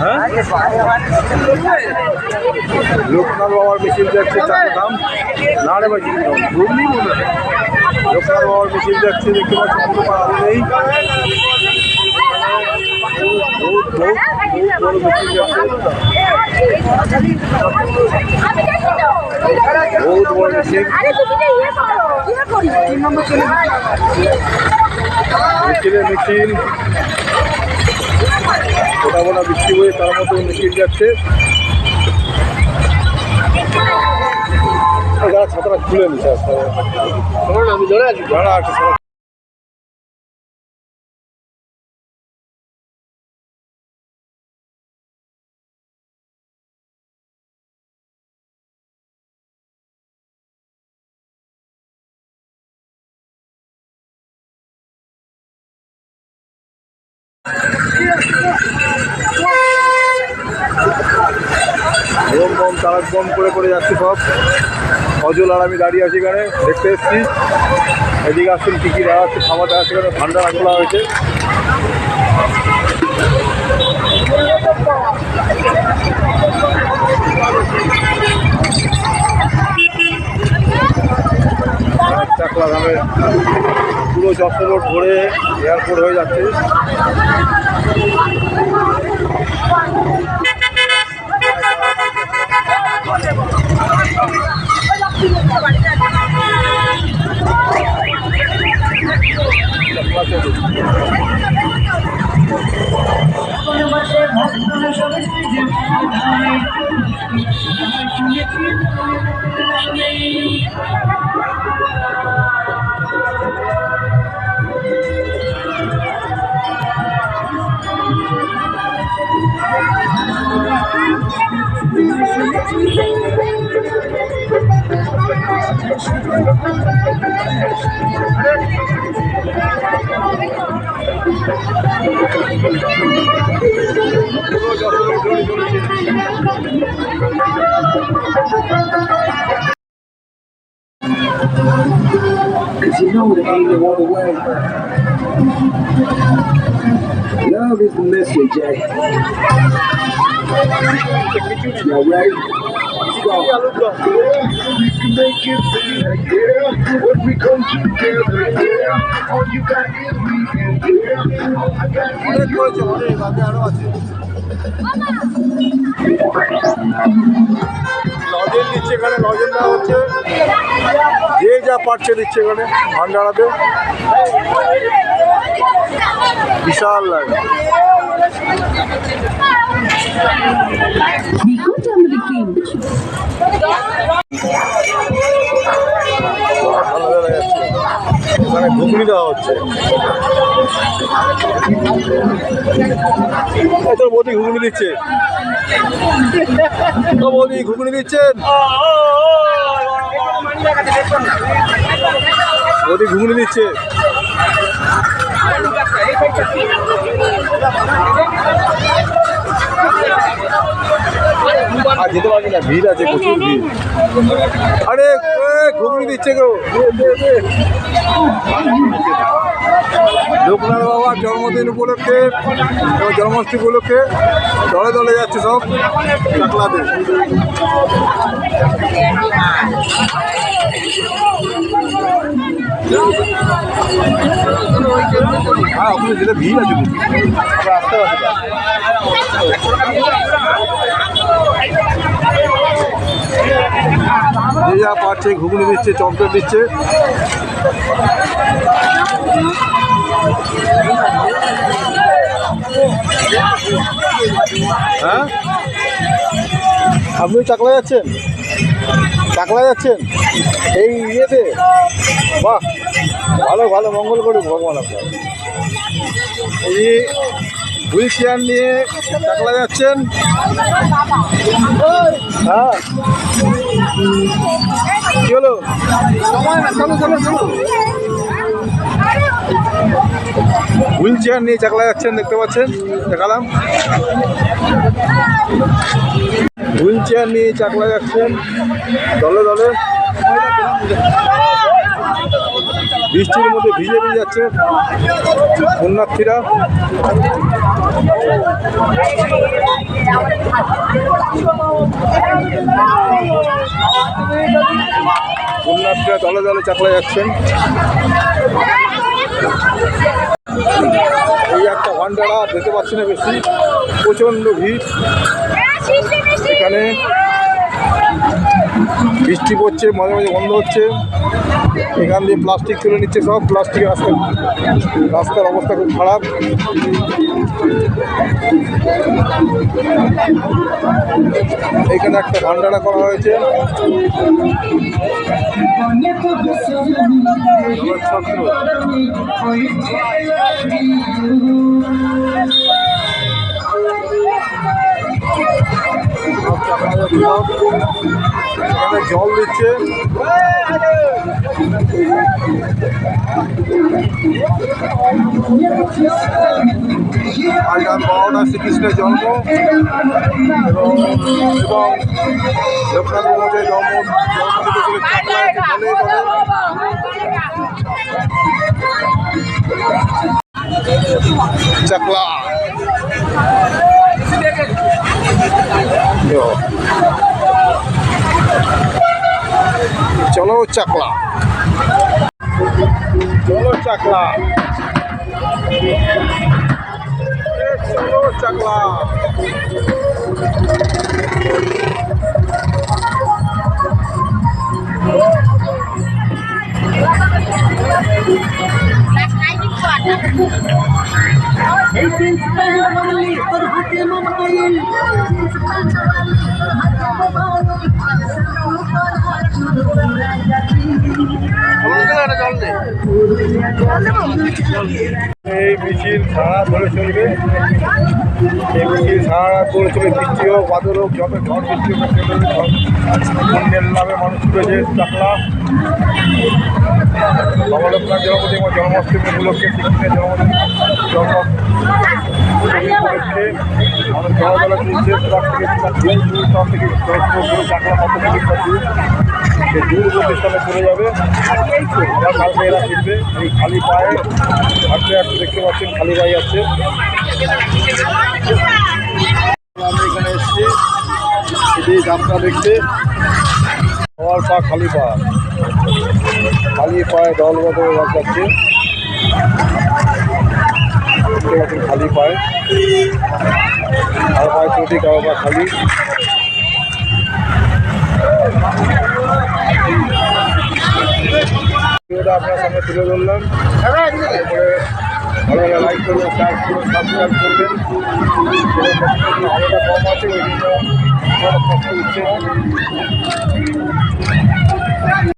হ্যাঁ? লোকনাথ বাবার মিছিল যাচ্ছে চারটে দাম। না রে ভাই ঘুরলি লোকনাথ বাবার মিছিল যাচ্ছে দেখতে পাচ্ছি কোনো পাড়া নেই। বহুত বড় মিছিলের মিছিল গোটা বৃষ্টি হয়ে তার মতো মিছিল যাচ্ছে। যারা ছাত্ররা খুলে নিচ্ছে আমি ধরে আছি। যারা আছে সবাই বোম বম তারাক বম করে করে যাচ্ছে সব। অজল আর আমি দাঁড়িয়ে আছি এখানে, দেখতে এসেছি। এদিকে আসছেন কী কী দেওয়া হচ্ছে খাবার দেওয়া এখানে ঠান্ডা খোলা হয়েছে। যশোর রোড ধরে এয়ারপোর্ট হয়ে যাচ্ছে। পুরো Jessore Cause you know it ain't no other way. Love is the mystery, Jay. Y'all ready? লজের নিচ্ছে এখানে লজের না হচ্ছে যে যা পারছে দিচ্ছে এখানে ভান্ডারাতে। বিশাল লাগে Good the এখানে ঘুগনি দেওয়া হচ্ছে তোর বৌদি ঘুগনি দিচ্ছে বৌদি ঘুগনি দিচ্ছেন বৌদি ঘুগনি দিচ্ছে আর যেতে পারবি না, ভিড় আছে, প্রচুর ভিড় আরে দিচ্ছে দে। লোকনাথ বাবার জন্মদিন উপলক্ষে জন্মাষ্টমী উপলক্ষে দলে দলে যাচ্ছে সব হ্যাঁ ওখানে যেটা ভিড় আছে আসতে যে যা পাচ্ছে ঘুগনি দিচ্ছে চমচম দিচ্ছে। হ্যাঁ? আপনি চাকলা যাচ্ছেন? চাকলা যাচ্ছেন? এই ইয়েতে? বাহ, ভালো ভালো, মঙ্গল করুক ভগবান আপনার। এই হুইল চেয়ার নিয়ে টাকলা যাচ্ছেন? হ্যাঁ। কি হলো? চলো চলো চলো। হুইল চেয়ার নিয়ে চাকলা যাচ্ছেন, দেখতে পাচ্ছেন, দেখালাম। হুইল চেয়ার নিয়ে চাকলা যাচ্ছেন, দলে দলে। বৃষ্টির মধ্যে ভিজে ভিজে যাচ্ছে পুণ্যার্থীরা পুণ্যার্থীরা দলে দলে চাকলা যাচ্ছেন। এই একটা ভান্ডারা যেতে পারছি না বেশি। প্রচণ্ড ভিড়। এখানে বৃষ্টি পড়ছে, মাঝে মাঝে বন্ধ হচ্ছে। এখান দিয়ে প্লাস্টিক তুলে নিচ্ছে সব। প্লাস্টিক রাস্তা রাস্তার অবস্থা খুব খারাপ। এখানে একটা ভান্ডারা করা হয়েছে। এখানে জল দিচ্ছে। রাত বারোটা শ্রীকৃষ্ণের জন্ম। এবং চাকলা। চলো চাকলা। চলো চাকলা। চলো চাকলা। এই মিছিল সারা ধরে চলবে। এই মিছিল সারা ধরে চলে বৃষ্টি হোক বাদল হোক যত ঝড় বৃষ্টি হোক নামে মানুষ ছুটেছে চাকলা। বাবা জন্মদিন জন্মাষ্টমী উপলক্ষে জন্মদিন জন্ম দূর দূর দূর সে দূরবর্তী স্থানে চলে যাবে এই খালি পায়ে হাঁটতে হাঁটতে দেখতে পাচ্ছেন খালি পায়ে যাচ্ছে আমরা এখানে এসেছি এটি যাত্রা দেখতে সবার পা খালি পা খালি পায়ে দল বদল যাচ্ছে। খালি পায়ে। কারও পায়ে চটি কারও খালি। আপনার সামনে তুলে ধরলাম। তারপরে লাইক করবেন সাবস্ক্রাইব করবেন আলোটা কম আছে, ওই জন্য